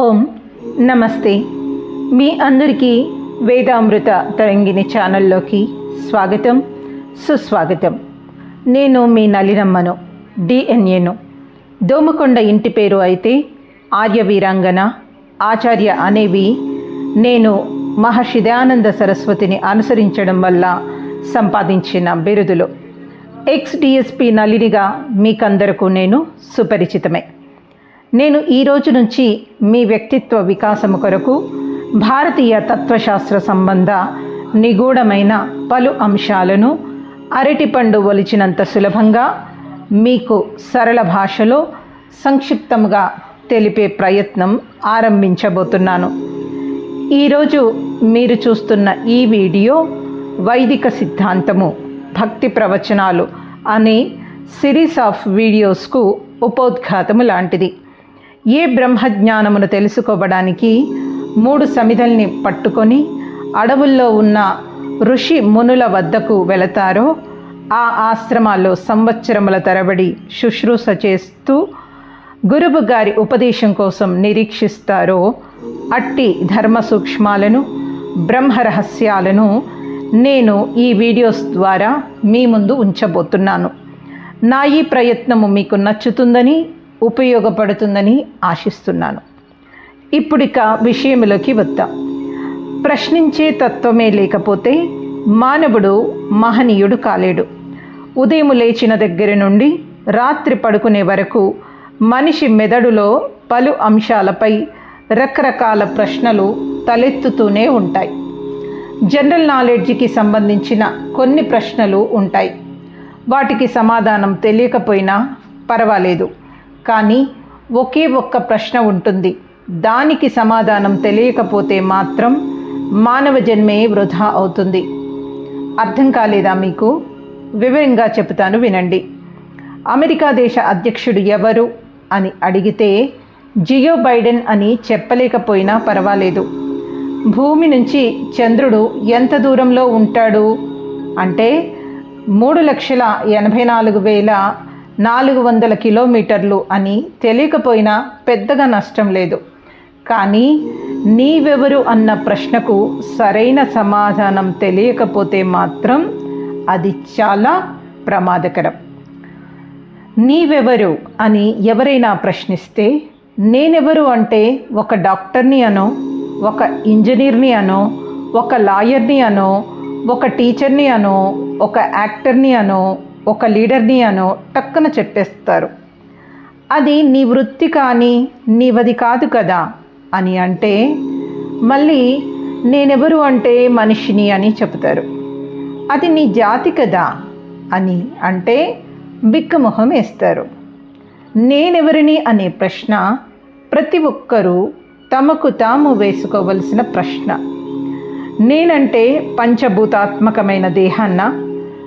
ఓం నమస్తే. మీ అందరికీ వేదామృత తరంగిణి ఛానల్లోకి స్వాగతం సుస్వాగతం. నేను మీ నలినమ్మను డిఎన్ఏను. దోమకొండ ఇంటి పేరు అయితే ఆర్య వీరాంగన ఆచార్య అనేవి నేను మహర్షి దయానంద సరస్వతిని అనుసరించడం వల్ల సంపాదించిన బిరుదులు. ఎక్స్ డిఎస్పి నలినిగా మీకందరకు నేను సుపరిచితమే. నేను ఈ రోజు నుంచి మీ వ్యక్తిత్వ వికాసము కొరకు భారతీయ తత్వశాస్త్ర సంబంధ నిగూఢమైన పలు అంశాలను అరటిపండు ఒలిచినంత సులభంగా మీకు సరళ భాషలో సంక్షిప్తంగా తెలిపే ప్రయత్నం ఆరంభించబోతున్నాను. ఈరోజు మీరు చూస్తున్న ఈ వీడియో వైదిక సిద్ధాంతము భక్తి ప్రవచనాలు అనే సిరీస్ ఆఫ్ వీడియోస్కు ఉపోద్ఘాతము లాంటిది. ఏ బ్రహ్మజ్ఞానమును తెలుసుకోవడానికి మూడు సమిధల్ని పట్టుకొని అడవుల్లో ఉన్న ఋషి మునుల వద్దకు వెళతారో ఆ ఆశ్రమాల్లో సంవత్సరముల తరబడి శుశ్రూష చేస్తూ గురువు గారి ఉపదేశం కోసం నిరీక్షిస్తారో అట్టి ధర్మ సూక్ష్మాలను బ్రహ్మరహస్యాలను నేను ఈ వీడియోస్ ద్వారా మీ ముందు ఉంచబోతున్నాను. నా ఈ ప్రయత్నము మీకు నచ్చుతుందని ఉపయోగపడుతుందని ఆశిస్తున్నాను. ఇప్పుడిక విషయంలోకి వద్దాం. ప్రశ్నించే తత్వమే లేకపోతే మానవుడు మహనీయుడు కాలేడు. ఉదయం లేచిన దగ్గర నుండి రాత్రి పడుకునే వరకు మనిషి మెదడులో పలు అంశాలపై రకరకాల ప్రశ్నలు తలెత్తుతూనే ఉంటాయి. జనరల్ నాలెడ్జ్కి సంబంధించిన కొన్ని ప్రశ్నలు ఉంటాయి. వాటికి సమాధానం తెలియకపోయినా పర్వాలేదు. కానీ ఒకే ఒక్క ప్రశ్న ఉంటుంది. దానికి సమాధానం తెలియకపోతే మాత్రం మానవ జన్మే వృధా అవుతుంది. అర్థం కాలేదా మీకు? వివరంగా చెబుతాను వినండి. అమెరికా దేశ అధ్యక్షుడు ఎవరు అని అడిగితే జియో బైడెన్ అని చెప్పలేకపోయినా పర్వాలేదు. భూమి నుంచి చంద్రుడు ఎంత దూరంలో ఉంటాడు? అంటే మూడు లక్షల ఎనభై నాలుగు వేల నాలుగు వందల కిలోమీటర్లు అని తెలియకపోయినా పెద్దగా నష్టం లేదు. కానీ నీవెవరు అన్న ప్రశ్నకు సరైన సమాధానం తెలియకపోతే మాత్రం అది చాలా ప్రమాదకరం. నీవెవరు అని ఎవరైనా ప్రశ్నిస్తే నేనెవరు అంటే ఒక డాక్టర్ని అనో ఒక ఇంజనీర్ని అనో ఒక లాయర్ని అనో ఒక టీచర్ని అనో ఒక యాక్టర్ని అనో ఒక లీడర్ని అనో టక్కున చెప్పేస్తారు. అది నీ వృత్తి కానీ నీవది కాదు కదా అని అంటే మళ్ళీ నేనెవరు అంటే మనిషిని అని చెబుతారు. అది నీ జాతి కదా అని అంటే బిక్కమొహం వేస్తారు. నేనెవరిని అనే ప్రశ్న ప్రతి ఒక్కరూ తమకు తాము వేసుకోవలసిన ప్రశ్న. నేనంటే పంచభూతాత్మకమైన దేహాన్న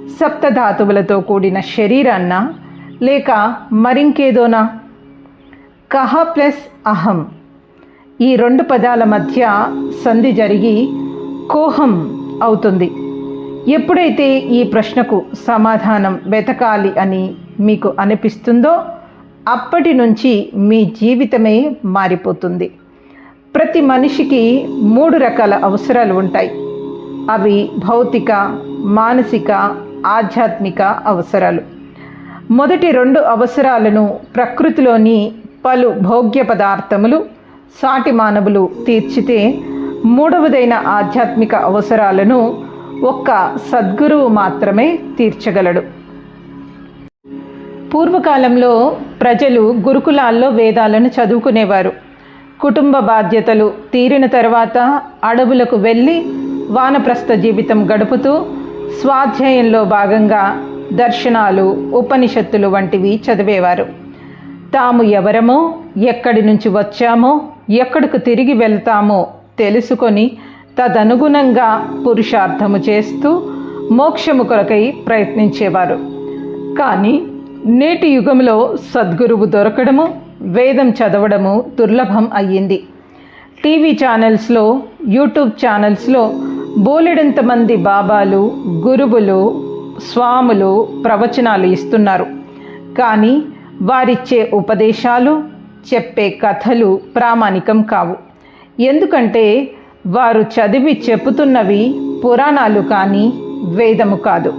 సప్తధాతువులతో కూడిన శరీరాన్న లేక మరింకేదోనా? కహ ప్లస్ అహం. ఈ రెండు పదాల మధ్య సంధి జరిగి కోహం అవుతుంది. ఎప్పుడైతే ఈ ప్రశ్నకు సమాధానం వెతకాలి అని మీకు అనిపిస్తుందో అప్పటి నుంచి మీ జీవితమే మారిపోతుంది. ప్రతి మనిషికి మూడు రకాల అవసరాలు ఉంటాయి. అవి భౌతిక మానసిక ఆధ్యాత్మిక అవసరాలు. మొదటి రెండు అవసరాలను ప్రకృతిలోని పలు భోగ్య పదార్థములు సాటి మానవులు తీర్చితే మూడవదైన ఆధ్యాత్మిక అవసరాలను ఒక్క సద్గురువు మాత్రమే తీర్చగలడు. పూర్వకాలంలో ప్రజలు గురుకులాల్లో వేదాలను చదువుకునేవారు. కుటుంబ బాధ్యతలు తీరిన తర్వాత అడవులకు వెళ్ళి వానప్రస్థ జీవితం గడుపుతూ స్వాధ్యాయంలో భాగంగా దర్శనాలు ఉపనిషత్తులు వంటివి చదివేవారు. తాము ఎవరమో ఎక్కడి నుంచి వచ్చామో ఎక్కడికి తిరిగి వెళ్తామో తెలుసుకొని తదనుగుణంగా పురుషార్థము చేస్తూ మోక్షము కొరకై ప్రయత్నించేవారు. కానీ నేటి యుగంలో సద్గురువు దొరకడము వేదం చదవడము దుర్లభం అయ్యింది. టీవీ ఛానల్స్లో యూట్యూబ్ ఛానల్స్లో బోలెడంతమంది బాబాలు గురువులు స్వాములు ప్రవచనాలు ఇస్తున్నారు. కానీ వారిచ్చే ఉపదేశాలు చెప్పే కథలు ప్రామాణికం కావు. ఎందుకంటే వారు చదివి చెప్పుతున్నవి పురాణాలు కానీ వేదము కాదు.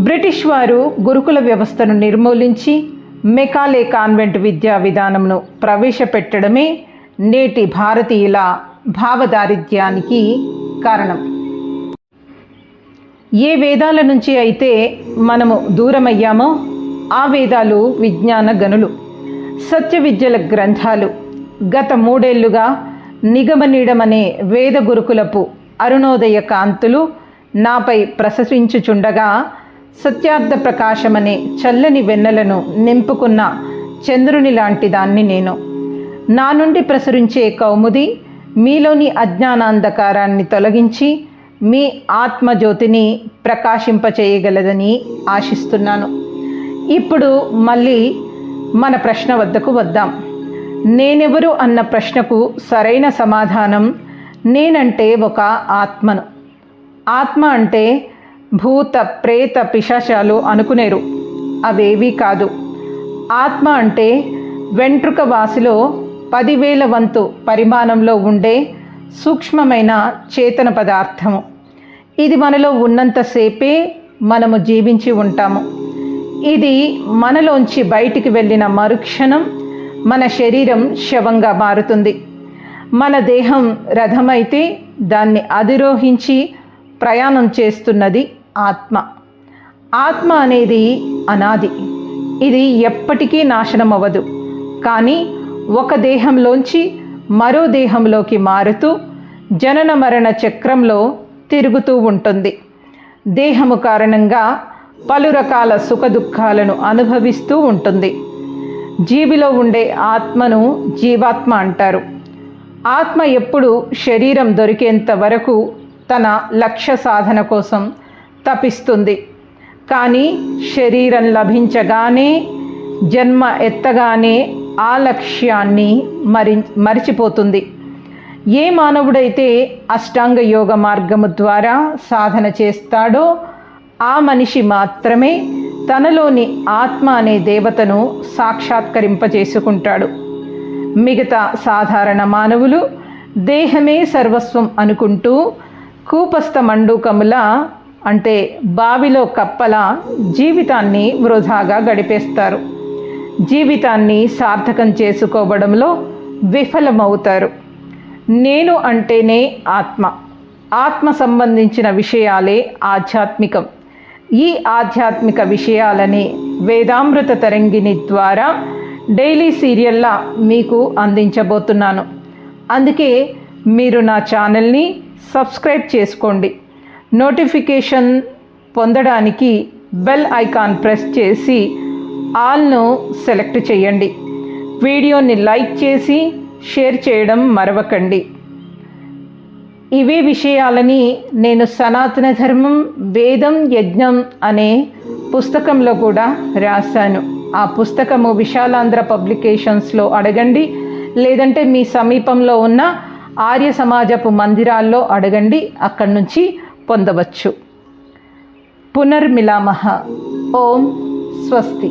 బ్రిటిష్ వారు గురుకుల వ్యవస్థను నిర్మూలించి మెకాలే కాన్వెంట్ విద్యా విధానంను ప్రవేశపెట్టడమే నేటి భారతీయుల భావదారిద్ర్యానికి కారణం. ఏ వేదాల నుంచి అయితే మనము దూరమయ్యామో ఆ వేదాలు విజ్ఞాన గనులు. సత్య విద్యల గ్రంథాలు గత మూడేళ్ళుగా నిగమనీడమనే వేద గురుకులపు అరుణోదయ కాంతులు నాపై ప్రసరించుచుండగా సత్యార్థ ప్రకాశమనే చల్లని వెన్నెలను నింపుకున్న చంద్రుని లాంటి దాన్ని నేను. నా నుండి ప్రసరించే కౌముది మీలోని అజ్ఞానాంధకారాన్ని తొలగించి మీ ఆత్మజ్యోతిని ప్రకాశింపచేయగలదని ఆశిస్తున్నాను. ఇప్పుడు మళ్ళీ మన ప్రశ్న వద్దకు వద్దాం. నేనెవరు అన్న ప్రశ్నకు సరైన సమాధానం నేనంటే ఒక ఆత్మను. ఆత్మ అంటే భూత ప్రేత పిశాచాలు అనుకునేరు. అవేవీ కాదు. ఆత్మ అంటే వెంట్రుక వాసిలో పదివేల వంతు పరిమాణంలో ఉండే సూక్ష్మమైన చేతన పదార్థము. ఇది మనలో ఉన్నంతసేపే మనము జీవించి ఉంటాము. ఇది మనలోంచి బయటికి వెళ్ళిన మరుక్షణం మన శరీరం శవంగా మారుతుంది. మన దేహం రథమైతే దాన్ని అధిరోహించి ప్రయాణం చేస్తున్నది ఆత్మ. ఆత్మ అనేది అనాది. ఇది ఎప్పటికీ నాశనం అవ్వదు కానీ ఒక దేహంలోంచి మరో దేహంలోకి మారుతూ జనన మరణ చక్రంలో తిరుగుతూ ఉంటుంది. దేహము కారణంగా పలు రకాల సుఖదుఖాలను అనుభవిస్తూ ఉంటుంది. జీవిలో ఉండే ఆత్మను జీవాత్మ అంటారు. ఆత్మ ఎప్పుడు శరీరం దొరికేంత వరకు తన లక్ష్య సాధన కోసం తపిస్తుంది. కానీ శరీరం లభించగానే జన్మ ఎత్తగానే ఆ లక్ష్యాన్ని మరి మరిచిపోతుంది. ఏ మానవుడైతే అష్టాంగ యోగ మార్గము ద్వారా సాధన చేస్తాడో ఆ మనిషి మాత్రమే తనలోని ఆత్మ అనే దేవతను సాక్షాత్కరింపజేసుకుంటాడు. మిగతా సాధారణ మానవులు దేహమే సర్వస్వం అనుకుంటూ కూపస్థ మండూకముల అంటే బావిలో కప్పల జీవితాన్ని వృధాగా గడిపేస్తారు. జీవితాన్ని సార్థకం చేసుకోవడంలో విఫలమవుతారు. నేను అంటేనే ఆత్మ. ఆత్మ సంబంధించిన విషయాలే ఆధ్యాత్మికం. ఈ ఆధ్యాత్మిక విషయాలని వేదామృత తరంగిణి ద్వారా డైలీ సీరియల్లా మీకు అందించబోతున్నాను. అందుకే మీరు నా ఛానల్ని సబ్స్క్రైబ్ చేసుకోండి. నోటిఫికేషన్ పొందడానికి బెల్ ఐకాన్ ప్రెస్ చేసి ఆల్ను సెలెక్ట్ చేయండి. వీడియోని లైక్ చేసి షేర్ చేయడం మరవకండి. ఇవే విషయాలని నేను సనాతన ధర్మం వేదం యజ్ఞం అనే పుస్తకంలో కూడా రాశాను. ఆ పుస్తకము విశాలాంధ్ర పబ్లికేషన్స్లో అడగండి. లేదంటే మీ సమీపంలో ఉన్న ఆర్య సమాజపు మందిరాల్లో అడగండి. అక్కడి నుంచి పొందవచ్చు. పునర్మిలామహ. ఓం స్వస్తి.